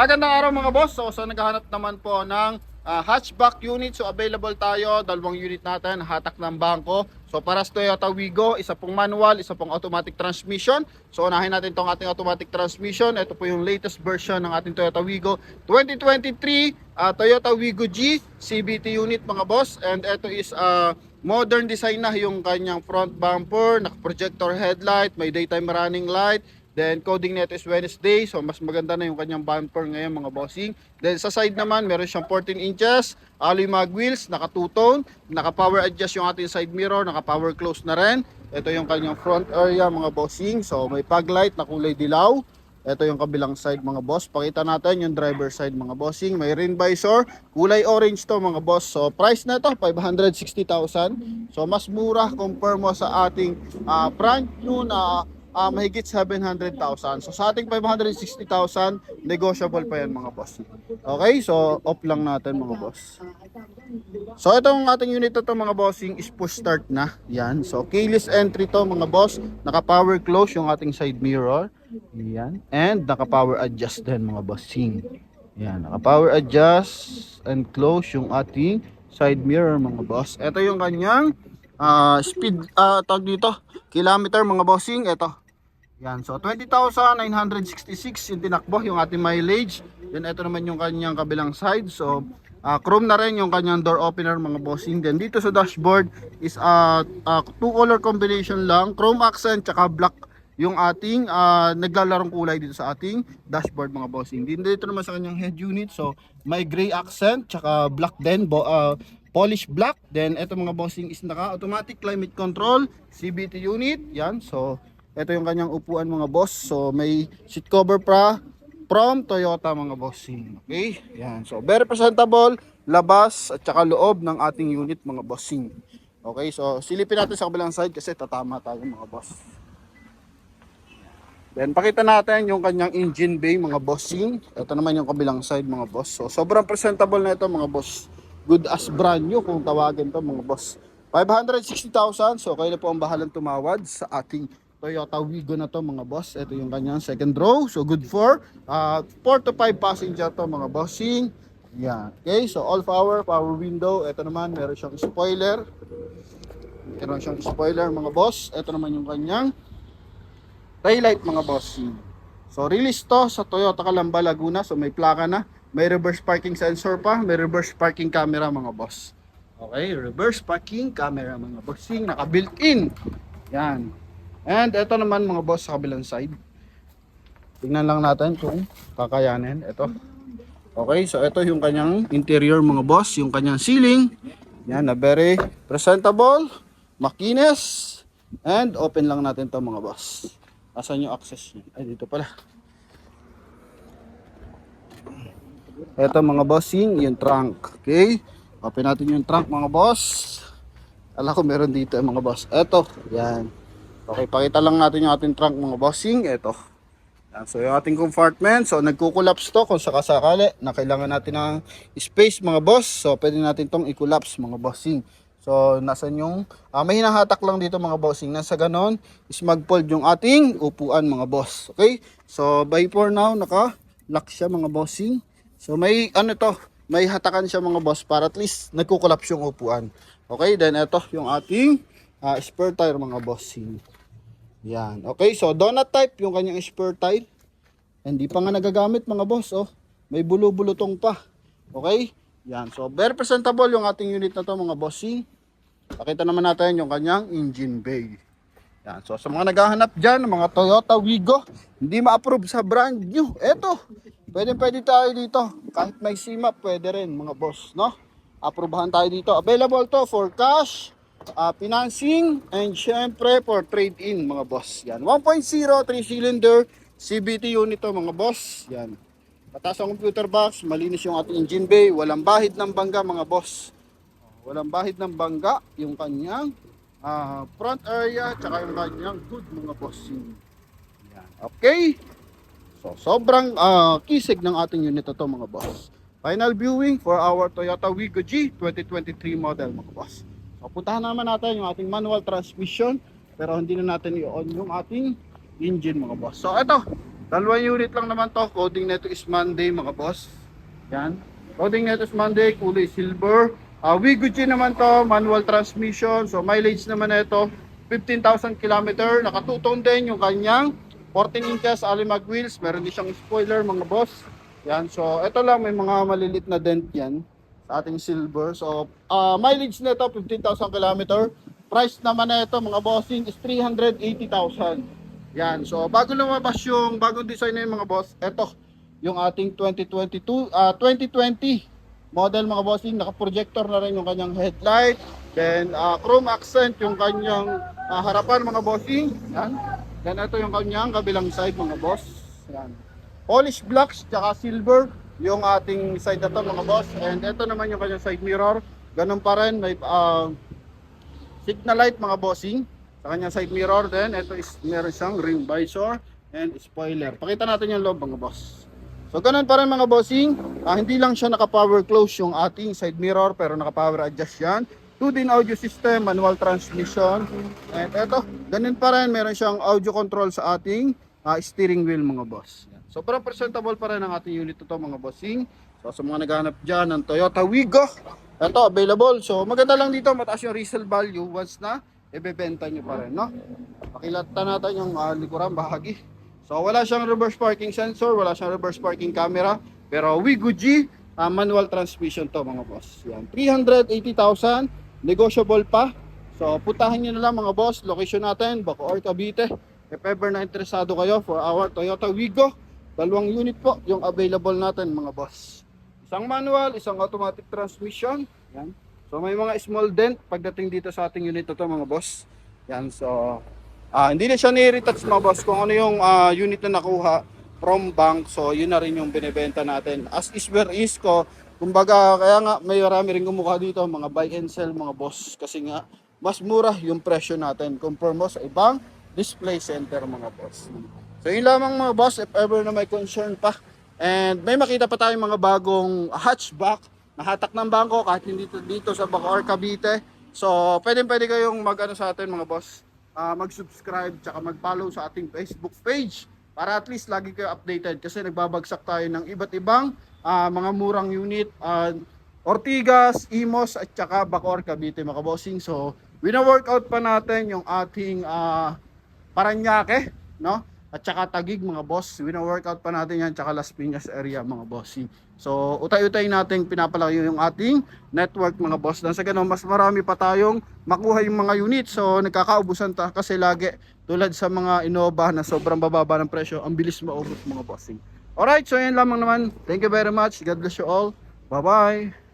Magandang araw mga boss. So, so naghahanap naman po ng ah, hatchback unit. So available tayo, dalawang unit natin, hatak ng bangko. So para sa Toyota Wigo, isa pong manual, isa pong automatic transmission. So unahin natin tong ating automatic transmission. Ito po yung latest version ng ating Toyota Wigo 2023 ah, Toyota Wigo G CBT unit mga boss. And ito is ah, modern design na yung kanyang front bumper, naka-projector headlight, may daytime running light, Then coding nito is Wednesday, so mas maganda na yung kanyang bumper ngayon mga bossing. Then sa side naman, meron siyang 14 inches, alloy mag wheels, naka two-tone, naka power adjust yung ating side mirror, naka power close na rin. Ito yung kanyang front area mga bossing, so may fog light na kulay dilaw. Ito yung kabilang side mga boss. Pakita natin yung driver side mga bossing. May rain visor. Kulay orange to mga boss. So price na to 560,000. So mas mura compare mo sa ating ah, brand new na ah, mahigit 700,000. So sa ating 560,000, negotiable pa yan mga boss. Okay, so off lang natin mga boss. So itong ating unit na to mga bossing is push start na. Yan. So keyless entry to mga boss. Naka power close yung ating side mirror. Yan. And naka power adjust din mga bossing. Yan. Naka power adjust and close yung ating side mirror mga boss. Ito yung kanyang ah, speed uh, tag dito. Kilometer mga bossing. Ito. Yan. So 20,966 yung tinakbo yung ating mileage. Then ito naman yung kanyang kabilang side. So ah, chrome na rin yung kanyang door opener mga bossing. Then dito sa dashboard is uh, two color combination lang. Chrome accent tsaka black yung ating ah, naglalarong kulay dito sa ating dashboard mga bossing. Dito naman sa kanyang head unit. So may gray accent tsaka black din. Bo, ah, polish black. Then ito mga bossing is naka automatic climate control CBT unit. Yan. So ito yung kanyang upuan mga boss. So may seat cover pa from Toyota mga bossing. Okay? Yan. So very presentable labas at saka loob ng ating unit mga bossing. Okay? So silipin natin sa kabilang side kasi tatama tayo mga boss. Then pakita natin yung kanyang engine bay mga bossing. Ito naman yung kabilang side mga boss. So sobrang presentable na ito mga boss. Good as brand new kung tawagin to mga boss. 560,000. So kayo na po ang bahalang tumawad sa ating Toyota Wigo na to mga boss. Ito yung kanyang second row. So good for uh, 4 to 5 passenger to mga bossing. Yan. Okay, so all power, power window. Ito naman, meron siyang spoiler. Meron siyang spoiler mga boss. Ito naman yung kanyang taillight mga bossing. So release to sa Toyota Calamba Laguna. So may plaka na. May reverse parking sensor pa. May reverse parking camera mga boss. Okay, reverse parking camera mga bossing. Naka built in. Yan. And ito naman mga boss sa kabilang side. Tingnan lang natin kung kakayanin. Ito. Okay, so ito yung kanyang interior mga boss. Yung kanyang ceiling. Yan, na very presentable. Makinis. And open lang natin to mga boss. Asan yung access niya? Ay, dito pala. Ito mga bossing, yung trunk. Okay? Open natin yung trunk mga boss. Alam ko meron dito eh, mga boss. Ito, yan. Okay, pakita lang natin yung ating trunk mga bossing. Ito. Yan, so yung ating compartment, so nagko-collapse to kung sakasakali na kailangan natin ng space mga boss. So pwede natin tong i-collapse mga bossing. So nasan yung, ah, may hinahatak lang dito mga bossing. Nasa ganon is mag-fold yung ating upuan mga boss. Okay? So by for now, naka-lock siya mga bossing. So may ano to, may hatakan siya mga boss para at least nagko-collapse yung upuan. Okay, then ito yung ating ah, spare tire mga bossing. Yan. Okay, so donut type yung kanyang spare tire. Hindi pa nga nagagamit mga boss, oh. May bulo-bulutong pa. Okay? Yan. So very presentable yung ating unit na to mga bossing. Pakita naman natin yung kanyang engine bay. Yan. So sa mga naghahanap dyan mga Toyota Wigo, hindi ma-approve sa brand new. Eto, pwede pwede tayo dito. Kahit may SIMA, pwede rin mga boss, no? Aprobahan tayo dito. Available to for cash, uh, financing, and syempre for trade-in mga boss. Yan. 1.0, 3-cylinder, CBT unit to mga boss. Yan. Mataas ang computer box, malinis yung ating engine bay, walang bahid ng bangga mga boss. Walang bahid ng bangga yung kanyang ah, front area tsaka yung kanyang good mga bossing. Yan. Okay? So, sobrang ah, kisig ng ating unit na to mga boss. Final viewing for our Toyota Wigo G 2023 model mga boss. So, puntahan naman natin yung ating manual transmission pero hindi na natin i-on yung ating engine mga boss. So, ito. Dalawang unit lang naman to. Coding nito is Monday mga boss. Yan. Coding nito is Monday, kulay silver. Uh, Wiguchi naman to, manual transmission. So mileage naman nito 15,000 km. Nakatutong din yung kanyang 14 inches alimag wheels. Meron din siyang spoiler mga boss. Yan. So ito lang may mga malilit na dent yan sa ating silver. So uh, mileage nito 15,000 km. Price naman nito mga bossing is 380,000. Yan. So bago lumabas yung bagong design na yun mga boss, ito yung ating 2022 ah 2020 model mga bossing naka-projector na rin yung kanyang headlight then ah, chrome accent yung kanyang ah, harapan mga bossing. Yan. Then ito yung kanyang kabilang side mga boss. Yan. Polish blacks tsaka silver yung ating side na to mga boss. And ito naman yung kanyang side mirror. Ganun pa rin may ah, signal light mga bossing sa kanyang side mirror. Then ito is meron siyang ring visor and spoiler. Pakita natin yung loob mga boss So ganun pa rin mga bossing, Ah, hindi lang siya naka-power close yung ating side mirror pero naka-power adjust yan. 2 din audio system, manual transmission. And eto, ganun pa rin, meron siyang audio control sa ating ah, steering wheel mga boss. So parang presentable pa rin ang ating unit ito mga bossing. So sa mga naghahanap dyan ng Toyota Wigo, ito available. So maganda lang dito, mataas yung resale value once na ibebenta nyo pa rin. No? Pakilata natin yung uh, likuran bahagi. So wala siyang reverse parking sensor, wala siyang reverse parking camera, pero Wigo G ah, manual transmission to mga boss. Yan, 380,000, negotiable pa. So putahan niyo na lang mga boss, location natin, Bacoor, Cavite. If ever na interesado kayo for our Toyota Wigo, dalawang unit po yung available natin mga boss. Isang manual, isang automatic transmission. Yan. So may mga small dent pagdating dito sa ating unit na to mga boss. Yan, so Ah, hindi na siya ni-retouch mga boss kung ano yung ah, unit na nakuha from bank. So, yun na rin yung binebenta natin. As is where is ko, kumbaga, kaya nga may marami rin kumuha dito, mga buy and sell mga boss. Kasi nga, mas mura yung presyo natin compare mo sa ibang display center mga boss. So, yun lamang mga boss, if ever na may concern pa. And may makita pa tayong mga bagong hatchback na hatak ng bangko kahit hindi dito, dito sa Bacoor, Cavite. So, pwede pwede kayong mag-ano sa atin mga boss ah, mag-subscribe tsaka mag-follow sa ating Facebook page para at least lagi kayo updated kasi nagbabagsak tayo ng iba't ibang ah, mga murang unit ah, Ortigas, Imos at tsaka Bacor, Cavite mga bossing. So, wina-workout pa natin yung ating ah, Paranaque, no? At tsaka Tagig mga boss. Wina-workout pa natin yan tsaka Las Piñas area mga bossing. So, utay-utay natin pinapalaki yung ating network mga boss. Dan sa ganun, mas marami pa tayong makuha yung mga unit. So, nagkakaubusan ta kasi lagi tulad sa mga Innova na sobrang bababa ng presyo, ang bilis maubos mga bossing. Alright, so yun lamang naman. Thank you very much. God bless you all. Bye-bye.